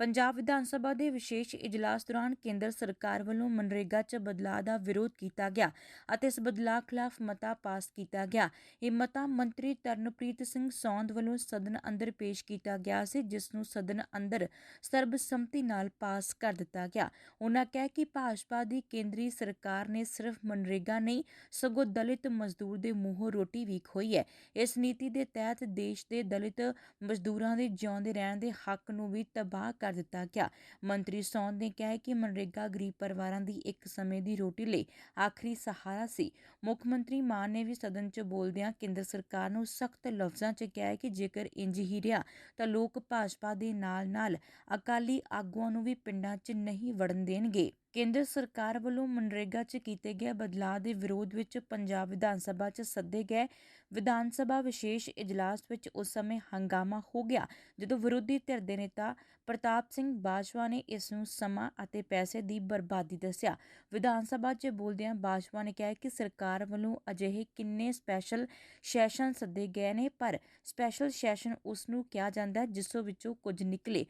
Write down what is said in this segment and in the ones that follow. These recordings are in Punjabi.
ਪੰਜਾਬ ਵਿਧਾਨ ਸਭਾ ਦੇ ਵਿਸ਼ੇਸ਼ ਇਜਲਾਸ ਦੌਰਾਨ ਕੇਂਦਰ ਸਰਕਾਰ ਵੱਲੋਂ ਮਨਰੇਗਾ 'ਚ ਬਦਲਾਅ ਦਾ ਵਿਰੋਧ ਕੀਤਾ ਗਿਆ ਅਤੇ ਇਸ ਬਦਲਾਅ ਖਿਲਾਫ ਮਤਾ ਪਾਸ ਕੀਤਾ ਗਿਆ। ਇਹ ਮਤਾ ਮੰਤਰੀ ਤਰਨਪ੍ਰੀਤ ਸਿੰਘ ਸੌਂਦ ਵੱਲੋਂ ਸਦਨ ਅੰਦਰ ਪੇਸ਼ ਕੀਤਾ ਗਿਆ ਸੀ, ਜਿਸ ਨੂੰ ਸਦਨ ਅੰਦਰ ਸਰਬਸੰਮਤੀ ਨਾਲ ਪਾਸ ਕਰ ਦਿੱਤਾ ਗਿਆ। ਉਹਨਾਂ ਕਹਿ ਕਿ ਭਾਜਪਾ ਦੀ ਕੇਂਦਰੀ ਸਰਕਾਰ ਨੇ ਸਿਰਫ ਮਨਰੇਗਾ ਨਹੀਂ, ਸਗੋਂ ਦਲਿਤ ਮਜ਼ਦੂਰ ਦੇ ਮੂੰਹੋਂ ਰੋਟੀ ਵੀ ਖੋਈ ਹੈ। ਇਸ ਨੀਤੀ ਦੇ ਤਹਿਤ ਦੇਸ਼ ਦੇ ਦਲਿਤ ਮਜ਼ਦੂਰਾਂ ਦੇ ਜਿਉਂਦੇ ਰਹਿਣ ਦੇ ਹੱਕ ਨੂੰ ਵੀ ਤਬਾਹ ਕਰ ਦਿੱਤਾ ਗਿਆ। ਮੰਤਰੀ ਸੌਂਦ ਨੇ ਕਿਹਾ ਕਿ ਮਨਰੇਗਾ ਗਰੀਬ ਪਰਿਵਾਰਾਂ ਦੀ ਇੱਕ ਸਮੇਂ ਦੀ ਰੋਟੀ ਲਈ ਆਖਰੀ ਸਹਾਰਾ ਸੀ। ਮੁੱਖ ਮੰਤਰੀ ਮਾਨ ਨੇ ਵੀ ਸਦਨ 'ਚ ਬੋਲਦਿਆਂ ਕੇਂਦਰ ਸਰਕਾਰ ਨੂੰ ਸਖਤ ਲਫ਼ਜ਼ਾਂ 'ਚ ਕਿਹਾ ਕਿ ਜੇਕਰ ਇੰਜ ਹੀ ਰਿਹਾ ਤਾਂ ਲੋਕ ਭਾਜਪਾ ਦੇ ਨਾਲ-ਨਾਲ ਅਕਾਲੀ ਆਗੂਆਂ ਨੂੰ ਵੀ ਪਿੰਡਾਂ 'ਚ ਨਹੀਂ ਵੜਨ ਦੇਣਗੇ। ਕੇਂਦਰ ਸਰਕਾਰ ਵੱਲੋਂ ਮਨਰੇਗਾ 'ਚ ਕੀਤੇ ਗਏ ਬਦਲਾਅ ਦੇ ਵਿਰੋਧ ਵਿੱਚ ਪੰਜਾਬ ਵਿਧਾਨ ਸਭਾ 'ਚ ਸੱਦੇ ਗਏ। ਵਿਧਾਨ ਸਭਾ ਵਿਸ਼ੇਸ਼ ਇਜਲਾਸ ਵਿੱਚ ਉਸ ਸਮੇਂ ਹੰਗਾਮਾ ਹੋ ਗਿਆ, ਜਦੋਂ ਵਿਰੋਧੀ ਧਿਰ ਦੇ ਨੇਤਾ ਪ੍ਰਤਾਪ ਸਿੰਘ ਬਾਜਵਾ ਨੇ ਇਸ ਨੂੰ ਸਮਾਂ ਅਤੇ ਪੈਸੇ ਦੀ ਬਰਬਾਦੀ ਦੱਸਿਆ। ਵਿਧਾਨ ਸਭਾ 'ਚ ਬੋਲਦਿਆਂ ਬਾਜਵਾ ਨੇ ਕਿਹਾ ਕਿ ਸਰਕਾਰ ਵੱਲੋਂ ਅਜਿਹੇ ਕਿੰਨੇ ਸਪੈਸ਼ਲ ਸੈਸ਼ਨ ਸੱਦੇ ਗਏ ਨੇ, ਪਰ ਸਪੈਸ਼ਲ ਸੈਸ਼ਨ ਉਸ ਨੂੰ ਕਿਹਾ ਜਾਂਦਾ ਜਿਸ ਵਿੱਚੋਂ ਕੁਝ ਨਿਕਲੇ।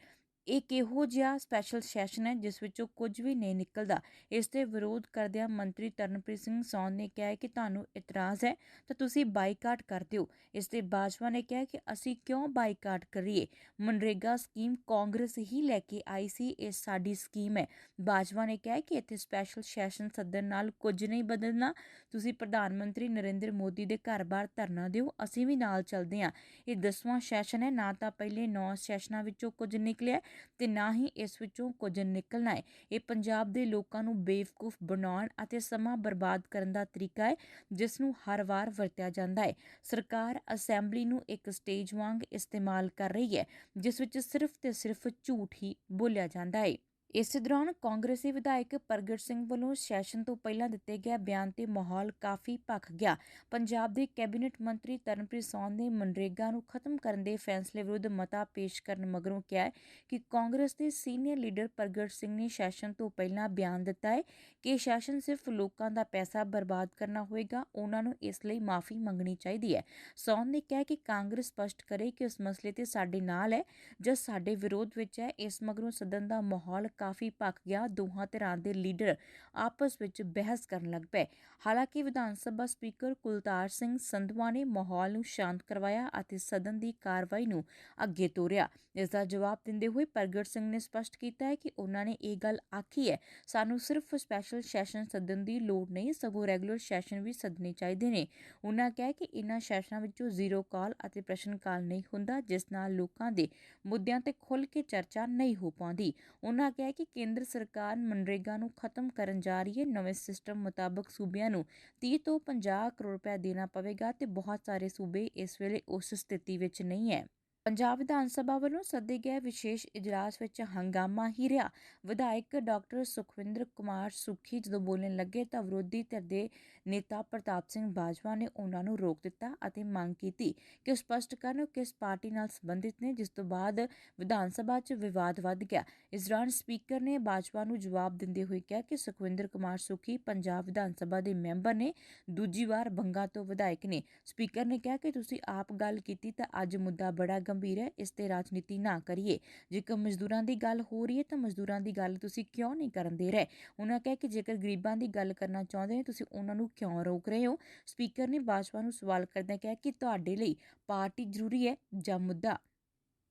ਇਹ ਕਿਹੋ ਜਿਹਾ ਸਪੈਸ਼ਲ ਸੈਸ਼ਨ ਹੈ, ਜਿਸ ਵਿੱਚੋਂ ਕੁਝ ਵੀ ਨਹੀਂ ਨਿਕਲਦਾ। ਇਸ ਤੇ ਵਿਰੋਧ ਕਰਦਿਆਂ ਮੰਤਰੀ ਤਰਨਪ੍ਰੀਤ ਸਿੰਘ ਸੌਨ ਨੇ ਕਿਹਾ ਕਿ ਤੁਹਾਨੂੰ ਇਤਰਾਜ਼ ਹੈ, ਤਾਂ ਤੁਸੀਂ ਬਾਈਕਾਟ ਕਰ ਦਿਓ। ਇਸ ਤੇ ਬਾਜਵਾ ਨੇ ਕਿਹਾ ਕਿ ਅਸੀਂ ਕਿਉਂ ਬਾਈਕਾਟ ਕਰੀਏ? ਮਨਰੇਗਾ ਸਕੀਮ ਕਾਂਗਰਸ ਹੀ ਲੈ ਕੇ ਆਈ ਸੀ, ਇਹ ਸਾਡੀ ਸਕੀਮ ਹੈ। ਬਾਜਵਾ ਨੇ ਕਿਹਾ ਕਿ ਇੱਥੇ ਸਪੈਸ਼ਲ ਸੈਸ਼ਨ ਸੱਦਣ ਨਾਲ ਕੁਝ ਨਹੀਂ ਬਦਲਣਾ। ਤੁਸੀਂ ਪ੍ਰਧਾਨ ਮੰਤਰੀ ਨਰਿੰਦਰ ਮੋਦੀ ਦੇ ਘਰ-ਬਾਰ ਧਰਨਾ ਦਿਓ, ਅਸੀਂ ਵੀ ਨਾਲ ਚੱਲਦੇ ਹਾਂ। ਇਹ 10ਵਾਂ ਸੈਸ਼ਨ ਹੈ, ਨਾ ਤਾਂ ਪਹਿਲੇ 9 ਸੈਸ਼ਨਾਂ ਵਿੱਚੋਂ ਕੁਝ ਨਿਕਲਿਆ। ਤੇ ਨਾ ਹੀ ਇਸ ਵਿੱਚੋਂ ਕੁਝ ਨਿਕਲਣਾ ਹੈ। ਇਹ ਪੰਜਾਬ ਦੇ ਲੋਕਾਂ ਨੂੰ ਬੇਵਕੂਫ ਬਣਾਉਣ ਅਤੇ ਸਮਾਂ ਬਰਬਾਦ ਕਰਨ ਦਾ ਤਰੀਕਾ ਹੈ, ਜਿਸ ਨੂੰ ਹਰ ਵਾਰ ਵਰਤਿਆ ਜਾਂਦਾ ਹੈ। ਸਰਕਾਰ ਅਸੈਂਬਲੀ ਨੂੰ ਇੱਕ ਸਟੇਜ ਵਾਂਗ ਇਸਤੇਮਾਲ ਕਰ ਰਹੀ ਹੈ, ਜਿਸ ਵਿੱਚ ਸਿਰਫ ਤੇ ਸਿਰਫ ਝੂਠ ਹੀ ਬੋਲਿਆ ਜਾਂਦਾ ਹੈ। ਇਸ ਦੌਰਾਨ ਕਾਂਗਰਸੀ ਵਿਧਾਇਕ ਪ੍ਰਗਟ ਸਿੰਘ ਵੱਲੋਂ ਸੈਸ਼ਨ ਤੋਂ ਪਹਿਲਾਂ ਦਿੱਤੇ ਗਏ ਬਿਆਨ ਤੇ ਮਾਹੌਲ ਕਾਫੀ ਭਖ ਗਿਆ। ਪੰਜਾਬ ਦੇ ਕੈਬਨਿਟ ਮੰਤਰੀ ਤਰਨਪ੍ਰੀਤ ਸੌਨ ਨੇ ਮਨਰੇਗਾ ਨੂੰ ਖਤਮ ਕਰਨ ਦੇ ਫੈਸਲੇ ਵਿਰੁੱਧ ਮਤਾ ਪੇਸ਼ ਕਰਨ ਮਗਰੋਂ ਕਿਹਾ ਕਿ ਕਾਂਗਰਸ ਦੇ ਸੀਨੀਅਰ ਲੀਡਰ ਪ੍ਰਗਟ ਸਿੰਘ ਨੇ ਸੈਸ਼ਨ ਤੋਂ ਪਹਿਲਾਂ ਬਿਆਨ ਦਿੱਤਾ ਹੈ ਕਿ ਸੈਸ਼ਨ ਸਿਰਫ ਲੋਕਾਂ ਦਾ ਪੈਸਾ ਬਰਬਾਦ ਕਰਨਾ ਹੋਵੇਗਾ ਉਹਨਾਂ ਨੂੰ ਇਸ ਲਈ ਮਾਫੀ ਮੰਗਣੀ ਚਾਹੀਦੀ ਹੈ। ਸੌਨ ਨੇ ਕਿਹਾ ਕਿ ਕਾਂਗਰਸ ਸਪਸ਼ਟ ਕਰੇ ਕਿ ਉਸ ਮਸਲੇ ਤੇ ਸਾਡੇ ਨਾਲ ਹੈ ਜਾਂ ਸਾਡੇ ਵਿਰੋਧ ਵਿੱਚ ਹੈ, ਇਸ ਮਗਰੋਂ ਸਦਨ ਦਾ ਮਾਹੌਲ ਕਾਫੀ ਭਖ ਗਿਆ, ਦੋਹਾਂ ਧਿਰਾਂ ਦੇ ਲੀਡਰ ਆਪਸ ਵਿੱਚ ਬਹਿਸ ਕਰਨ ਲੱਗ ਪਏ। ਹਾਲਾਂਕਿ ਵਿਧਾਨ ਸਭਾ ਸਪੀਕਰ ਕੁਲਤਾਰ ਸਿੰਘ ਸੰਧਵਾ ਨੇ ਮਾਹੌਲ ਨੂੰ ਸ਼ਾਂਤ ਕਰਵਾਇਆ ਅਤੇ ਸਦਨ ਦੀ ਕਾਰਵਾਈ ਨੂੰ ਅੱਗੇ ਤੋਰਿਆ। ਇਸ ਦਾ ਜਵਾਬ ਦਿੰਦੇ ਹੋਏ ਪ੍ਰਗਟ ਸਿੰਘ ਨੇ ਸਪਸ਼ਟ ਕੀਤਾ ਹੈ ਕਿ ਉਹਨਾਂ ਨੇ ਇਹ ਗੱਲ ਆਖੀ ਹੈ, ਸਾਨੂੰ ਸਿਰਫ ਸਪੈਸ਼ਲ ਸੈਸ਼ਨ ਸੱਦਣ ਦੀ ਲੋੜ ਨਹੀਂ, ਸਗੋਂ ਰੈਗੂਲਰ ਸੈਸ਼ਨ ਵੀ ਸੱਦਣੇ ਚਾਹੀਦੇ ਨੇ। ਉਹਨਾਂ ਕਿਹਾ ਕਿ ਇਨ੍ਹਾਂ ਸੈਸ਼ਨਾਂ ਵਿੱਚੋਂ ਜ਼ੀਰੋ ਕਾਲ ਅਤੇ ਪ੍ਰਸ਼ਨ ਕਾਲ ਨਹੀਂ ਹੁੰਦਾ, ਜਿਸ ਨਾਲ ਲੋਕਾਂ ਦੇ ਮੁੱਦਿਆਂ ਤੇ ਖੁੱਲ੍ਹ ਕੇ ਚਰਚਾ ਨਹੀਂ ਹੋ ਪਾਉਂਦੀ। ਉਹਨਾਂ ਕਿਹਾ ਕਿ ਕੇਂਦਰ ਸਰਕਾਰ ਮਨਰੇਗਾ ਨੂੰ ਖਤਮ ਕਰਨ ਜਾ ਰਹੀ ਹੈ। ਨਵੇਂ ਸਿਸਟਮ ਮੁਤਾਬਕ ਸੂਬਿਆਂ ਨੂੰ 30 ਤੋਂ 50 ਕਰੋੜ ਰੁਪਏ ਦੇਣਾ ਪਵੇਗਾ ਤੇ ਬਹੁਤ ਸਾਰੇ ਸੂਬੇ ਇਸ ਵੇਲੇ ਉਸ ਸਥਿਤੀ ਵਿੱਚ ਨਹੀਂ ਹੈ। ਪੰਜਾਬ ਵਿਧਾਨ ਸਭਾ ਵੱਲੋਂ ਸੱਦੇ ਗਏ ਵਿਸ਼ੇਸ਼ ਇਜਲਾਸ ਵਿੱਚ ਹੰਗਾਮਾ ਹੀ ਰਿਹਾ। ਵਿਧਾਇਕ ਡਾਕਟਰ ਸੁਖਵਿੰਦਰ ਕੁਮਾਰ ਸੁਖੀ ਜਦੋਂ ਬੋਲਣ ਲੱਗੇ ਤਾਂ ਵਿਰੋਧੀ ਧਿਰ ਦੇ ਨੇਤਾ ਪ੍ਰਤਾਪ ਸਿੰਘ ਬਾਜਵਾ ਨੇ ਉਹਨਾਂ ਨੂੰ ਰੋਕ ਦਿੱਤਾ ਅਤੇ ਮੰਗ ਕੀਤੀ ਕਿ ਉਹ ਸਪਸ਼ਟ ਕਰਨ ਕਿਸ ਪਾਰਟੀ ਨਾਲ ਸੰਬੰਧਿਤ ਨੇ, ਜਿਸ ਤੋਂ ਬਾਅਦ ਵਿਧਾਨ ਸਭਾ 'ਚ ਵਿਵਾਦ ਵੱਧ ਗਿਆ। ਇਸ ਦੌਰਾਨ ਸਪੀਕਰ ਨੇ ਬਾਜਵਾ ਨੂੰ ਜਵਾਬ ਦਿੰਦੇ ਹੋਏ ਕਿਹਾ ਕਿ ਸੁਖਵਿੰਦਰ ਕੁਮਾਰ ਸੁਖੀ ਪੰਜਾਬ ਵਿਧਾਨ ਸਭਾ ਦੇ ਮੈਂਬਰ ਨੇ, ਦੂਜੀ ਵਾਰ ਬੰਗਾ ਤੋਂ ਵਿਧਾਇਕ ਨੇ। ਸਪੀਕਰ ਨੇ ਕਿਹਾ ਕਿ ਤੁਸੀਂ ਆਪ ਗੱਲ ਕੀਤੀ ਤਾਂ ਅੱਜ ਮੁੱਦਾ ਬੜਾ ਗੰਭੀਰ ਹੈ, ਇਸ ਤੇ ਰਾਜਨੀਤੀ ਨਾ ਕਰੀਏ। ਜੇਕਰ ਮਜ਼ਦੂਰਾਂ ਦੀ ਗੱਲ ਹੋ ਰਹੀ ਹੈ ਤਾਂ ਮਜ਼ਦੂਰਾਂ ਦੀ ਗੱਲ ਤੁਸੀਂ ਕਿਉਂ ਨਹੀਂ ਕਰਨ ਦੇ ਰਹੇ? ਉਹਨਾਂ ਕਹੇ ਕਿ ਜੇਕਰ ਗਰੀਬਾਂ ਦੀ ਗੱਲ ਕਰਨਾ ਚਾਹੁੰਦੇ ਨੇ, ਤੁਸੀਂ ਉਹਨਾਂ ਨੂੰ ਕਿਉਂ ਰੋਕ ਰਹੇ ਹੋ? ਸਪੀਕਰ ਨੇ ਬਾਜਵਾ ਨੂੰ ਸਵਾਲ ਕਰਦਿਆਂ ਕਿਹਾ ਕਿ ਤੁਹਾਡੇ ਲਈ ਪਾਰਟੀ ਜ਼ਰੂਰੀ ਹੈ ਜਾਂ ਮੁੱਦਾ?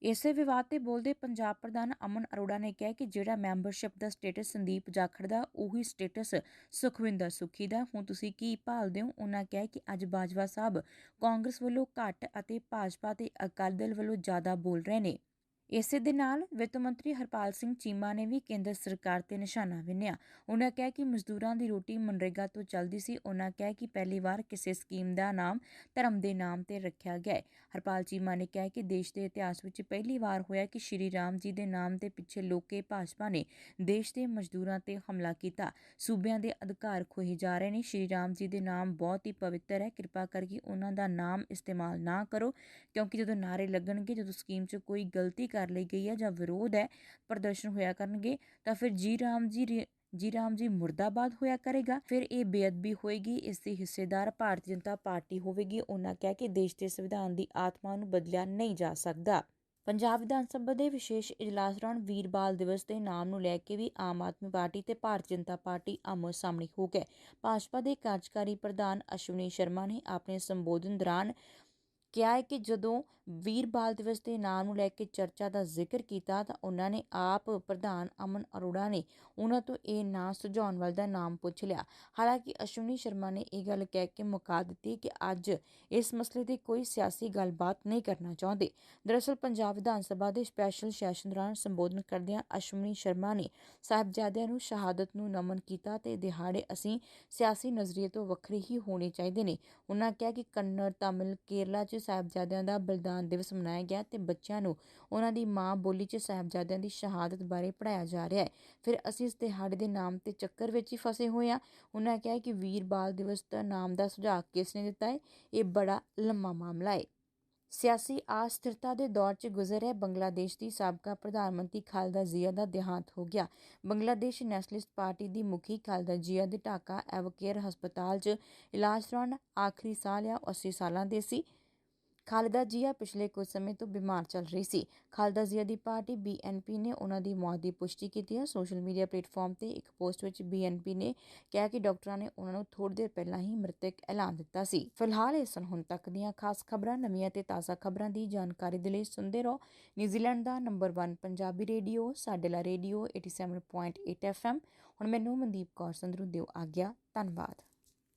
ਇਸੇ ਵਿਵਾਦ ਤੇ ਬੋਲਦੇ ਪੰਜਾਬ ਪ੍ਰਧਾਨ ਅਮਨ ਅਰੋੜਾ ਨੇ ਕਿਹਾ ਕਿ ਜਿਹੜਾ ਮੈਂਬਰਸ਼ਿਪ ਦਾ ਸਟੇਟਸ ਸੰਦੀਪ ਜਾਖੜ ਦਾ, ਉਹੀ ਸਟੇਟਸ ਸੁਖਵਿੰਦਰ ਸੁਖੀ ਦਾ। ਹੁਣ ਤੁਸੀਂ ਕੀ ਭਾਲਦੇ ਹੋ? ਉਹਨਾਂ ਕਿਹਾ ਕਿ ਅੱਜ ਬਾਜਵਾ ਸਾਹਿਬ ਕਾਂਗਰਸ ਵੱਲੋਂ ਘੱਟ ਅਤੇ ਭਾਜਪਾ ਤੇ ਅਕਾਲੀ ਦਲ ਵੱਲੋਂ ਜ਼ਿਆਦਾ ਬੋਲ ਰਹੇ ਨੇ। ਇਸੇ ਦੇ ਨਾਲ ਵਿੱਤ ਮੰਤਰੀ ਹਰਪਾਲ ਸਿੰਘ ਚੀਮਾ ਨੇ ਵੀ ਕੇਂਦਰ ਸਰਕਾਰ ਤੇ ਨਿਸ਼ਾਨਾ ਵਿੰਨਿਆ। ਉਹਨਾਂ ਕਿਹਾ ਕਿ ਮਜ਼ਦੂਰਾਂ ਦੀ ਰੋਟੀ ਮਨਰੇਗਾ ਤੋਂ ਚੱਲਦੀ ਸੀ। ਉਹਨਾਂ ਕਿਹਾ ਕਿ ਪਹਿਲੀ ਵਾਰ ਕਿਸੇ ਸਕੀਮ ਦਾ ਨਾਮ, ਧਰਮ ਦੇ ਨਾਮ ਤੇ ਰੱਖਿਆ ਗਿਆ ਹਰਪਾਲ ਚੀਮਾ ਨੇ ਕਿਹਾ ਕਿ ਦੇਸ਼ ਦੇ ਇਤਿਹਾਸ ਵਿੱਚ ਪਹਿਲੀ ਵਾਰ ਹੋਇਆ ਕਿ ਸ਼੍ਰੀ ਰਾਮ ਜੀ ਦੇ ਨਾਮ ਦੇ ਪਿੱਛੇ ਲੋਕੇ ਭਾਜਪਾ ਨੇ ਦੇਸ਼ ਦੇ ਮਜ਼ਦੂਰਾਂ ਤੇ ਹਮਲਾ ਕੀਤਾ। ਸੂਬਿਆਂ ਦੇ ਅਧਿਕਾਰ ਖੋਹੇ ਜਾ ਰਹੇ ਨੇ। ਸ਼੍ਰੀ ਰਾਮ ਜੀ ਦੇ ਨਾਮ ਬਹੁਤ ਹੀ ਪਵਿੱਤਰ ਹੈ। ਕਿਰਪਾ ਕਰਕੇ ਉਹਨਾਂ ਦਾ ਨਾਮ ਇਸਤੇਮਾਲ ਨਾ ਕਰੋ, ਕਿਉਂਕਿ ਜਦੋਂ ਨਾਰੇ ਲੱਗਣਗੇ, ਜਦੋਂ ਸਕੀਮ 'ਚ ਕੋਈ ਗਲਤੀ ਕਰ ਲਈ ਗਈ ਹੈ ਜਾਂ ਵਿਰੋਧ ਹੈ, ਪ੍ਰਦਰਸ਼ਨ ਹੋਇਆ ਕਰਨਗੇ, ਤਾਂ ਫਿਰ ਜੀ ਰਾਮ ਜੀ ਜੀ ਰਾਮ ਜੀ ਮੁਰਦਾਬਾਦ ਹੋਇਆ ਕਰੇਗਾ। ਫਿਰ ਇਹ ਬੇਅਦਬੀ ਹੋਏਗੀ, ਇਸ ਦੀ ਹਿੱਸੇਦਾਰ ਭਾਰਤੀ ਜਨਤਾ ਪਾਰਟੀ ਹੋਵੇਗੀ। ਉਹਨਾਂ ਕਹਿ ਕੇ ਦੇਸ਼ ਦੇ ਸੰਵਿਧਾਨ ਦੀ ਆਤਮਾ ਨੂੰ ਬਦਲਿਆ ਨਹੀਂ ਜਾ ਸਕਦਾ। ਪੰਜਾਬ ਵਿਧਾਨ ਸਭਾ ਦੇ ਵਿਸ਼ੇਸ਼ ਇਜਲਾਸ ਦੌਰਾਨ ਵੀਰ ਬਾਲ ਦਿਵਸ ਦੇ ਨਾਮ ਨੂੰ ਲੈ ਕੇ ਵੀ ਆਮ ਆਦਮੀ ਪਾਰਟੀ ਤੇ ਭਾਰਤੀ ਜਨਤਾ ਪਾਰਟੀ ਆਮੋ ਸਾਹਮਣੇ ਹੋ ਗਏ। ਭਾਜਪਾ ਦੇ ਕਾਰਜਕਾਰੀ ਪ੍ਰਧਾਨ ਅਸ਼ਵਨੀ ਸ਼ਰਮਾ ਨੇ ਆਪਣੇ ਸੰਬੋਧਨ ਦੌਰਾਨ ਕਿਹਾ ਹੈ ਕਿ ਜਦੋਂ ਵੀਰ ਬਾਲ ਦਿਵਸ ਦੇ ਨਾਂ ਨੂੰ ਲੈ ਕੇ ਚਰਚਾ ਦਾ ਜ਼ਿਕਰ ਕੀਤਾ ਤਾਂ ਉਹਨਾਂ ਨੇ ਆਪ ਪ੍ਰਧਾਨ ਅਮਨ ਅਰੋੜਾ ਨੇ ਉਹਨਾਂ ਤੋਂ ਇਹ ਨਾਂ ਸੁਝਾਉਣ ਵਾਲੇ ਦਾ ਨਾਮ ਪੁੱਛ ਲਿਆ। ਹਾਲਾਂਕਿ ਅਸ਼ਵਨੀ ਸ਼ਰਮਾ ਨੇ ਇਹ ਗੱਲ ਕਹਿ ਕੇ ਮੁਕਾ ਦਿੱਤੀ ਕਿ ਅੱਜ ਇਸ ਮਸਲੇ ਤੇ ਕੋਈ ਸਿਆਸੀ ਗੱਲਬਾਤ ਨਹੀਂ ਕਰਨਾ ਚਾਹੁੰਦੇ। ਦਰਅਸਲ ਪੰਜਾਬ ਵਿਧਾਨ ਸਭਾ ਦੇ ਸਪੈਸ਼ਲ ਸੈਸ਼ਨ ਦੌਰਾਨ ਸੰਬੋਧਨ ਕਰਦਿਆਂ ਅਸ਼ਵਨੀ ਸ਼ਰਮਾ ਨੇ ਸਾਹਿਬਜ਼ਾਦਿਆਂ ਨੂੰ ਸ਼ਹਾਦਤ ਨੂੰ ਨਮਨ ਕੀਤਾ ਤੇ ਦਿਹਾੜੇ ਅਸੀਂ ਸਿਆਸੀ ਨਜ਼ਰੀਏ ਤੋਂ ਵੱਖਰੇ ਹੀ ਹੋਣੇ ਚਾਹੀਦੇ ਨੇ। ਉਹਨਾਂ ਕਿਹਾ ਕਿ ਕੰਨੜ, ਤਾਮਿਲ, ਕੇਰਲਾ 'ਚ ਸਾਹਿਬਜ਼ਾਦਿਆਂ ਦਾ ਬਲੀਦਾਨ ਦਿਵਸ ਮਨਾਇਆ ਗਿਆ ਤੇ ਬੱਚਿਆਂ ਨੂੰ ਉਹਨਾਂ ਦੀ ਮਾਂ ਬੋਲੀ 'ਚ ਸਾਹਿਬਜ਼ਾਦਿਆਂ ਦੀ ਸ਼ਹਾਦਤ ਬਾਰੇ ਪੜਾਇਆ ਜਾ ਰਿਹਾ ਹੈ। ਫਿਰ ਅਸੀਂ ਇਸ ਦਿਹਾੜੇ ਦੇ ਨਾਮ ਤੇ ਚੱਕਰ ਵਿੱਚ ਹੀ ਫਸੇ ਹੋਏ ਹਾਂ। ਉਹਨਾਂ ਕਿਹਾ ਕਿ ਵੀਰ ਬਾਲ ਦਿਵਸ ਦਾ ਨਾਮ ਦਾ ਸੁਝਾਅ ਕਿਸ ਨੇ ਦਿੱਤਾ ਹੈ? ਇਹ ਬੜਾ ਲੰਮਾ ਮਾਮਲਾ ਹੈ। ਸਿਆਸੀ ਅਸਥਿਰਤਾ ਦੇ ਦੌਰ 'ਚ ਗੁਜ਼ਰ ਹੈ ਬੰਗਲਾਦੇਸ਼ ਦੀ ਸਾਬਕਾ ਪ੍ਰਧਾਨ ਮੰਤਰੀ ਖਾਲਦਾ ਜ਼ੀਆ ਦਾ ਦੇਹਾਂਤ ਹੋ ਗਿਆ। ਬੰਗਲਾਦੇਸ਼ ਨੈਸ਼ਨਲਿਸਟ ਪਾਰਟੀ ਦੀ ਮੁਖੀ ਖਾਲਦਾ ਜ਼ਿਆ ਦੇ ਢਾਕਾ ਐਵਕੇਅਰ ਹਸਪਤਾਲ 'ਚ ਇਲਾਜ ਦੌਰਾਨ ਆਖਰੀ ਸਾਹ ਲਿਆ। 80 ਸਾਲਾਂ ਦੇ ਸੀ। ਖਾਲਦਾ ਜੀਆ ਪਿਛਲੇ ਕੁਝ ਸਮੇਂ ਤੋਂ ਬਿਮਾਰ ਚੱਲ ਰਹੀ ਸੀ। ਖਾਲਦਾ ਜੀਆ ਦੀ ਪਾਰਟੀ ਬੀਐਨਪੀ ਨੇ ਉਹਨਾਂ ਦੀ ਮੌਤ ਦੀ ਪੁਸ਼ਟੀ ਕੀਤੀ ਹੈ। ਸੋਸ਼ਲ ਮੀਡੀਆ ਪਲੇਟਫਾਰਮ ਤੇ ਇੱਕ ਪੋਸਟ ਵਿੱਚ ਬੀਐਨਪੀ ਨੇ ਕਿਹਾ ਕਿ ਡਾਕਟਰਾਂ ਨੇ ਉਹਨਾਂ ਨੂੰ ਥੋੜੀ ਦੇਰ ਪਹਿਲਾਂ ਹੀ ਮ੍ਰਿਤਕ ਐਲਾਨ ਦਿੱਤਾ ਸੀ। ਫਿਲਹਾਲ ਇਹ ਹੁਣ ਤੱਕ ਦੀਆਂ ਖਾਸ ਖਬਰਾਂ। ਨਵੀਆਂ ਤੇ ਤਾਜ਼ਾ ਖਬਰਾਂ ਦੀ ਜਾਣਕਾਰੀ ਦੇ ਲਈ ਸੁਣਦੇ ਰਹੋ ਨਿਊਜ਼ੀਲੈਂਡ ਦਾ ਨੰਬਰ 1 ਪੰਜਾਬੀ ਰੇਡੀਓ ਸਾਡੇ ਸਾਡੇਲਾ ਰੇਡੀਓ 87.8 ਐਫਐਮ ਹੁਣ ਮੈਨੂੰ ਮਨਦੀਪ ਕੌਰ ਸੰਧਰੂ ਦਿਓ ਆਗਿਆ। ਧੰਨਵਾਦ।